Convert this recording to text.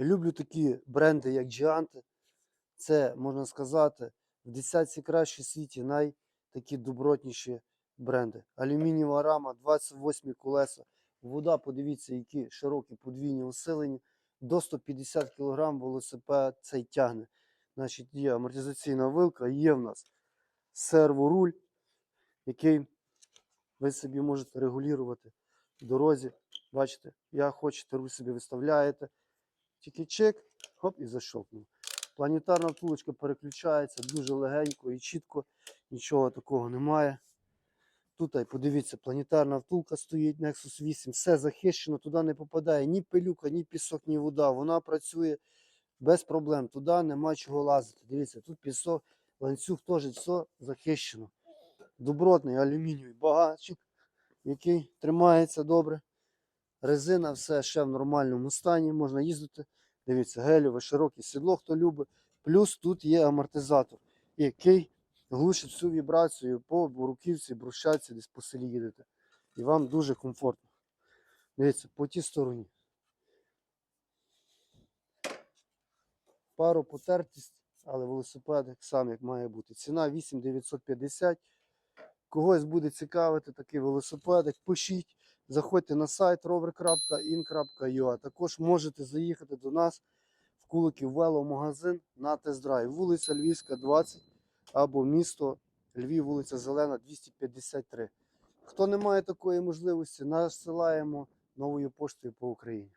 Люблю такі бренди, як Giante. Це, можна сказати, в десятці кращі світі най такі добротніші бренди. Алюмінієва рама, 28 колеса. Вода, подивіться, які широкі подвійні усилені. До 150 кг велосипед цей тягне. Значить, є амортизаційна вилка, є в нас серворуль, який ви собі можете регулювати в дорозі. Бачите, я хочете, ви собі виставляєте. Тільки чек, хоп, і защелкнув. Планетарна втулочка переключається дуже легенько і чітко, нічого такого немає. Тут подивіться, планетарна втулка стоїть Nexus 8, все захищено, туди не попадає ні пилюка, ні пісок, ні вода. Вона працює без проблем. Туди нема чого лазити. Дивіться, тут пісок, ланцюг теж все захищено. Добротний алюмінієвий багатчик, який тримається добре. Резина, все ще в нормальному стані, можна їздити. Дивіться, гелеве, широке сідло, хто любить. Плюс тут є амортизатор, який глушить всю вібрацію по руківці, брусчатці, десь по селі їдете. І вам дуже комфортно. Дивіться, по тій стороні. Пару потертість, але велосипед сам як має бути. Ціна 8950. Когось буде цікавити такий велосипедик, пишіть. Заходьте на сайт rover.in.ua. Також можете заїхати до нас в Куликів веломагазин на тест-драйв. Вулиця Львівська, 20 або місто Львів, вулиця Зелена, 253. Хто не має такої можливості, насилаємо новою поштою по Україні.